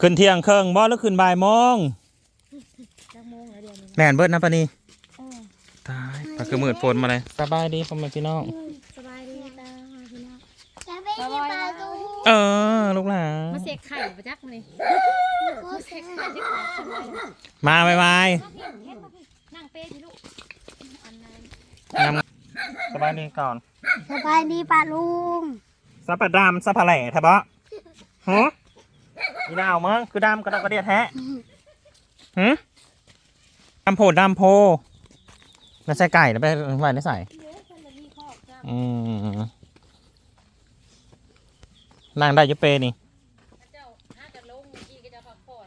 ขึ้นเที่ยงครึ่งบ่หรือขึ้นบ่ายโมงจักโมงแล้วเดี๋ยวนี้แม่นเบิดนะปะนี่เออตายก็คือมืดฝนมาเลยสบายดีพ่อแม่พี่น้องสบายดีตาพี่น้องจะไม่มีปลาตูเออลูกหลานมาเสกไข่ประจักนี่โคมาเสเสกไข่ที่ขาทำไมมาไวนั่งเป้ที่ลูกอันนั้นๆงามสบายดีก่อนสบายดีปลาลุงซับปะดามซับปะแหล่แท้บ่ฮะ อีดาวมั้งคือดำกระดอกกระเดียดแท้หืมดำโพดดำโพแล้วใส่ไก่แล้วไปไว้ในใส่เยอะคนละมีข้อจ้าอืมนั่งได้อยุเปนี่เจ้าน่าจะลงเมื่อกี้ก็จะพักผ่อน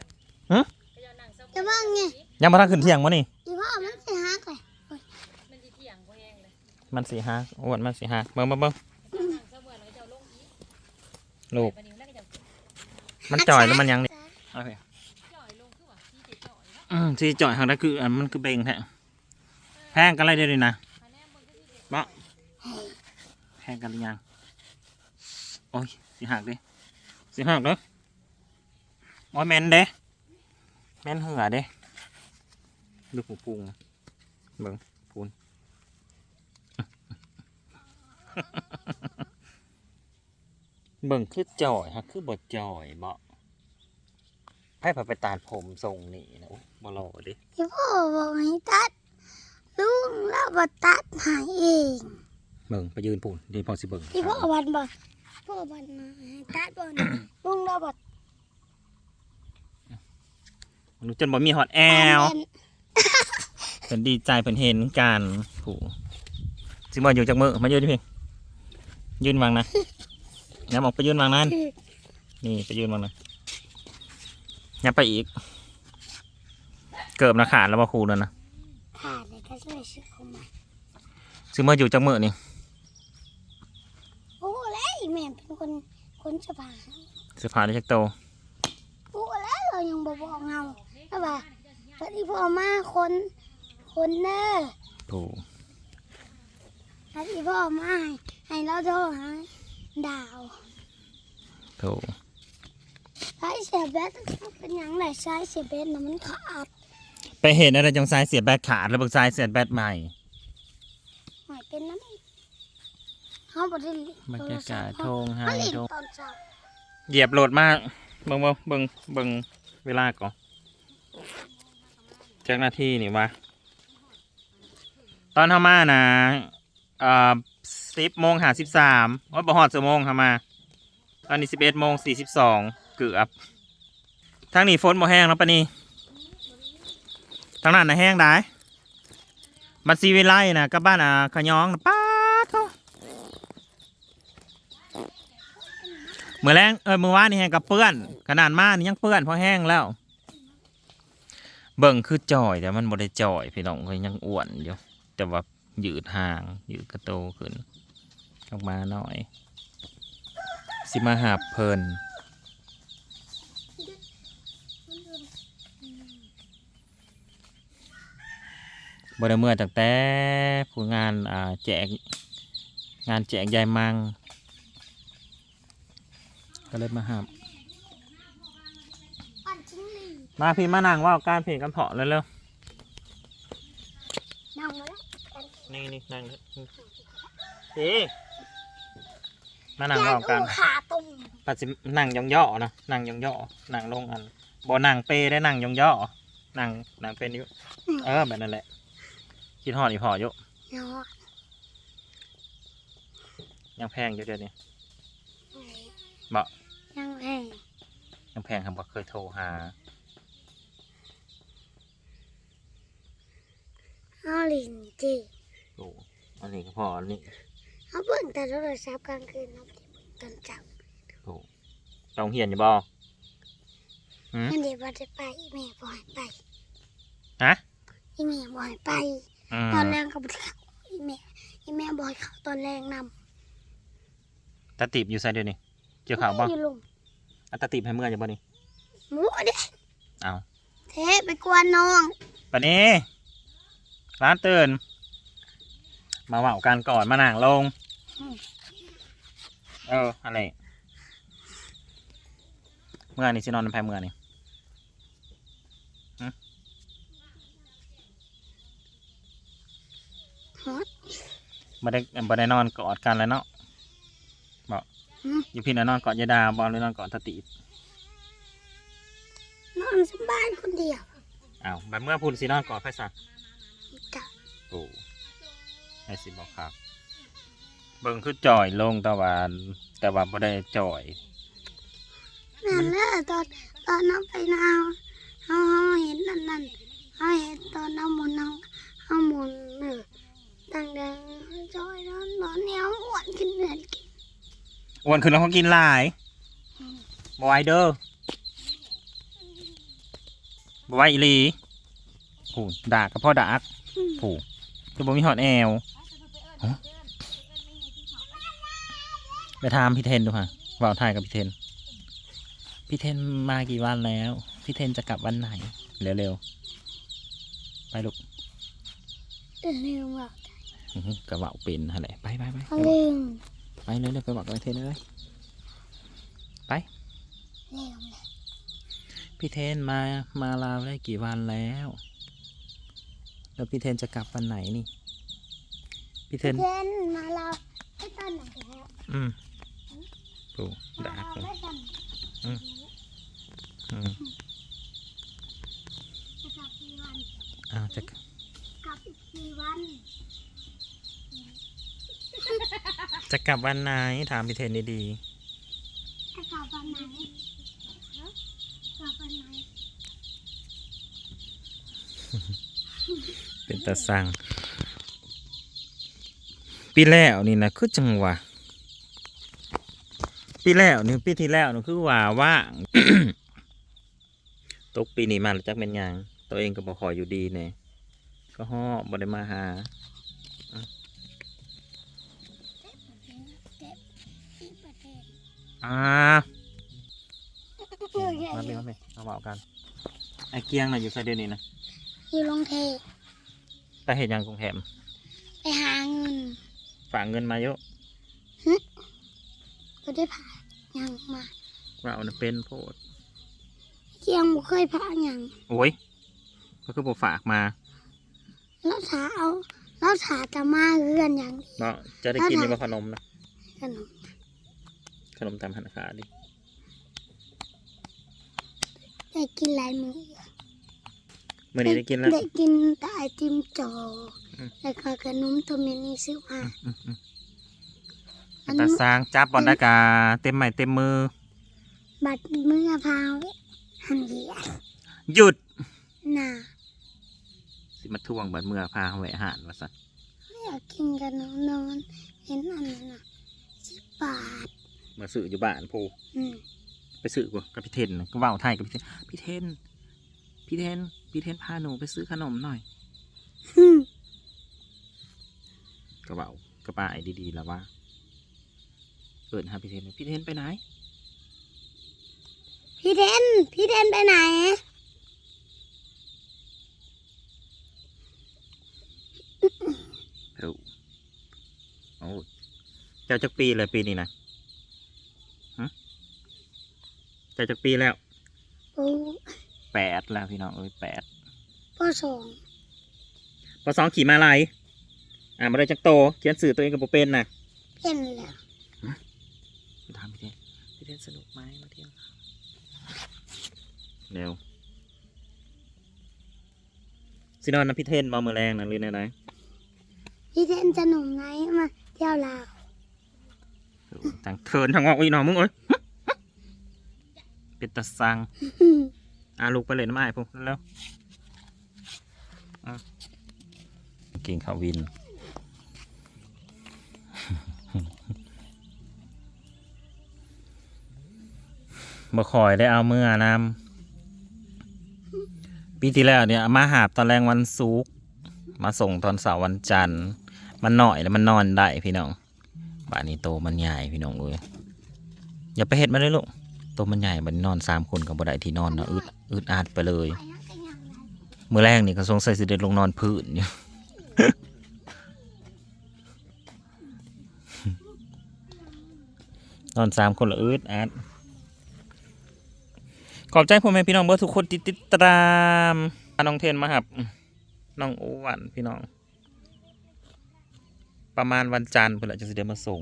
ฮะก็จะนั่งสบายจะว่าไงยังมาทังขึ้นเที่ยงวะนี่อีพ่อมันสิฮักเลยมันจะเที่ยงก็แห้งเลยมันสีหักอ้วนมันสีหักเบิ่งเบิ่งเบิ่งนั่งสบายแล้วก็ มันจ่อยแล้วมันยังนี่โอเคจ่อยลงคือว่าที่จะจ่อยเนาะอืมสีจ่อยหักได้คืออันมันคือเบงแท้แพงกันอะไรเดี๋ยวนี้นะคะแนนมันก็ที่เด็ดบะแพงกันหรือยังโอ้ยสีหักดิสีหักเด้อโอ้ยแมนเด้แมนเหือเด้ดูผูพุงเบิ่งพูน เบิ่งคือจ่อยฮะคือบดจ่อยบ่ไพ่พาไปตาดผมทรงนี่นะโอ้บ่รอดิอีพ่อบอกให้ตัดลุงแล้วมาตัดใหายเองเบิ่งไปยืนพูนดีพอสิเบิ่งอีพ่อวันบอกพ่อวันมาให้ตัดบอลลุงแล้วบอกหนูจนบ่มีฮอตแอลเพิ่นดีใจเพิ่นเห็นกันผู้สิมาอยู่จากมือมายืนดิเพียงยืนวางนะ ย้ำออกไปยืนวางนั้น นี่ไปยืนวางนะย้ำไปอีก เกิบนะขาดแล้วบ่ครูนั่นนะขาดเลยก็ช่วยซื้อเข้ามาสิมาอยู่จากมือนี่โอ้แล้วอีแม่เป็นคนคนสบายเสื้อผ้าได้จากโตโอ้แล้วเรายังบอกบอกเงาแล้วว่าพอดีพ่อมาคนคนเด้อผู้พอดีพ่อมาให้ให้เราโทรหา ดาวผู้สายเสียแบตเป็นหยังไงสายเสียแบตน่ะมันขาดไปเห็นอะไรจังสายเสียบแบตขาดแล้วเบิกสายเสียบแบตใหม่หายเป็นน้ำเขาบริบรรยากาศโทงไฮมันลินโทงตอนเช้าเหยียบโหลดมากเบิ่งเบิ่งเบิ่งเบิ่งเวลาก่อนเจ้าหน้าที่นี่วะตอนเข้ามานะเอ่อ สิบโมงหาสิบสามว่าบ่ฮอดสิโมงเข้ามา ตอนนี้สิบเอ็ดโมงสี่สิบสองเกือบทางนี้ฝนบ่แห้งแล้วปะนี่ทางนั้นน่ะแห้งได้บัดซีวิไลนะกับบ้านอะขะยองนะป้าดโทเมื่อแรงเออเมื่อวานนี่แห้งกับเปื้อน ขนาดมานี่ยังเปื้อนเพราะแห้งแล้ว เบิ่งคือจ่อยแต่มันบ่ได้จ่อยพี่น้องก็ยังอ้วนอยู่แต่ว่ายืดห่างยืดกระโตขึ้น ออกมาหน่อย สิมาหาเพลินบ่ได้เมื่อตั้งแต่ผู้งานอ่าแจกงานแจกยายมัง ก็เลยมาหาปั่นชิ้นลีมาพี่มานั่งเว่าการเพลงกันเถาะเลยเร็วนั่งมาแล้วนี่นี่นั่งพี่ มานั่งเว่ากันยขาตุ่มปัดสินั่งยองย่อๆนะนั่งยองย่อนั่งลงอันบ่นั่งเปได้นั่งยองย่อนั่งนั่งเป็นอยู่เออแบบนั้นแหละคิดหอดอีพออยู่เนาะยังแพงอยู่เดี๋ยวนี้ยังแพงยังแพงครับบ่เคยโทรหาเอาลินจีโอ้อันนี้ก็พออันนี้ เขาเบิ่งแต่โทรศัพท์กลางคืนเขาไม่ได้เบิ่งตอนเช้าโอ้ต้องเหียนอยู่บ่หืมนั่นเดี๋ยวบ่ได้ไปอีแม่บ่ให้ไปฮะอีแม่บ่ให้ไป อืมตอนแรงก็บ่ได้เข้าอีแม่อีแม่บ่ให้เข้าตอนแรงนำตาตีบอยู่ใส่เดี๋ยวนี้เกี่ยวข่าวบ่อยู่ลุมอันตาตีบให้เมื่อจะบ่นี่หมูเด้เอาเทไปกวนน้องปะนี้ร้านตื่นมาเว่ากันก่อนมานั่งลง เอออะไร เมื่อนี่สินอนในภายเมื่อนี่บ่ได้บ่ได้นอนกอดกันแล้วเนาะบอกอยู่พี่นนอนกอดยาดาบอลหรืนอนกอดสตินอนสบายคนเดียวอ้าวแบบเมื่อพูดสินอนกอดไพศาลโอ้ไอสิบอกครับ เบิ่งคือจ่อยลงแต่ว่าแต่ว่าบ่ได้จ่อยนั่นแหละตอนตอนน้องไปนาวเขาเขาเห็นนั่นนั่นเขาเห็นตอนน้ำมันน้องเขาหมุนเออตั้งแต่จอยนอนนอนเหนียวอ้วนขึ้นเรื่อยกินอ้วนขึ้นแล้วเขากินหลายบ่ไหวเด้อบ่ไหวอีหลีผูดากกับพ่อดากอืมผูจะบ่มีหอดแอวฮะ ไปถามพี่เทนดูค่ะว่าวถ่ายกับพี่เทน พี่เทนมากี่วันแล้ว พี่เทนจะกลับวันไหน เร็วๆ ไปลูกลืมบอกอื้อหือกระเป๋าเป็นอะไรไปไปไปเขาลืมไปเร็วๆไปบอกกับพี่เทนเลย ลืมเลยพี่เทนมามาลาวได้กี่วันแล้ว แล้วพี่เทนจะกลับวันไหนนี่ พี่เทนเทนมาเราให้ตอนไหนแล้ว อืม ผูมาดากเราผูได้ตอนไหนอืมจะกลับกี่วันอ้าวจะกลับอีกกี่วันจะกลับวันไหนถามพี่เทนดีๆจะกลับวันไหนฮะกลับวันไหนเป็นตาสั่งปีแล้วนี่นะคือจังหวะ ปีแล้วนี่ปีที่แล้วนี่คือว่าว่างตกปีนี้มาแล้วจักเป็นหยังตัวเองก็บ่คอยอยู่ดีเนี่ยก็ฮอบบ่ได้มาหาเก็บที่ประเทศอ่ามาเป็นมาเป็นมาบอกกันไอ้เกียงน่ะอยู่ไซเดยวนี้นะอยู่ลงเทไปเห็นยังกรุงแถมไปหาเงินฝากเงินมาเยอะก็ได้ผ่า ยังมาว่าเอานะเป็นโพดเที่ยงบ่เคยผ่ายังโอ้ยก็คือผมฝากมาแล้วถาเอาแล้วถาจะมาเรือนอย่างเดียวเนาะจะได้กินอยังบ่ขนมนะขนมขนมตามธนาคารดิได้กินหลายมื้อเมื่อนี้ได้กินแล้ว ได้กินแต่ไอติมโจอืมแล้วก็ขนมตัวเมนี่ซื้อมา อืมอืมอัน ตานี้สร้างจับบอลได้กาเต็มไม้เต็มมือ บัดมือพาวหันเหยียดหยุดน่ะสิมาทวงบัดเมื่อพาแหวะอาหารมาซะไม่อยากกินขนมนอนเห็นอันนั้นน่ะสิบบาทมาซื้ออยู่บ้านพูอืมไปซื้อกูกับพี่เทนน่ะก็เว่าไทยกับพี่เทนพี่เทนพี่เทนพี่เทนพาหนูไปซื้อขนมหน่อยฮึ่มกระเป๋ากระเป๋าไอ้ดีๆแล้วว่า เปิดหาพี่เทนพี่เทนไปไหน พี่เทนพี่เทนไปไหน เอ้าโอ้เจ้าจักปีเลยปีนี้นะฮะเจ้าจักปีแล้วโอ้แปดแล้วพี่น้องเอ้ยแปดพ่อสองพอสองขี่มาลายอ่ามาได้จักโตเขียนสื่อตัวเองกับโปเป็นนะเป็นแล้ว ไปถามพี่เทน พี่เทนสนุกไหมมาเที่ยวเร็วสินอนนะพี่เทนบอมือแรงนะหรือไหนพี่เทนจะหนุ่มไหนมาเที่ยวลาวๆทางเทินทางออกอีหนอมึงเอ้ยเป็นตะสังฮึ่มอะลูกไปเลยน้ำไอ้พวกแล้วอะกินข้าววิน บ่คอยได้เอาเมื่อนำปีที่แล้วเนี่ยมาหาบตอนแรงวันศุกร์มาส่งตอนเสาร์วันจันทร์ มันหน่อยแล้วมันนอนได้พี่น้องบ้านนี้โตมันใหญ่พี่น้องเอ้ยอย่าไปเห็ดมาเลยลูกโตมันใหญ่มันนอนสามคนกับบ่ได้ที่นอนเนาะอึดอึดอัดไปเลยไปยังกันยังไงมื้อแรกนี่ก็สงสัยสิเด็ดลงนอนพื้นอยู่นอนสามคนละอืดอัด ขอบใจพ่อแม่พี่น้องเบอร์ทุกคนที่ติดตามน้องเทนมาครับน้องโอวันพี่น้อง ประมาณวันจันทร์เพื่อนละจะสิเดินมาส่ง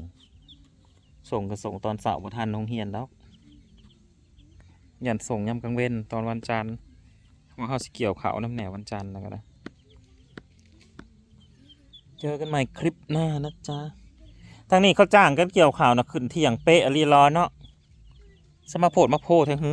ส่งก็ส่งตอนเสาร์บ่ทันโรงเรียนแล้วยันส่งยามกลางเว้นตอนวันจันทร์ว่าเขาสิเกี่ยวเขาวน้ำแหน่วันจันทร์แล้วก็ได้เจอกันใหม่คลิปหน้านะจ๊ะทางนี้เขาจ้างกันเกี่ยวข่าวนะขึ้นเที่ยงเป๊ะรีรอเนาะสมาโพดมาโพดเถอะฮึ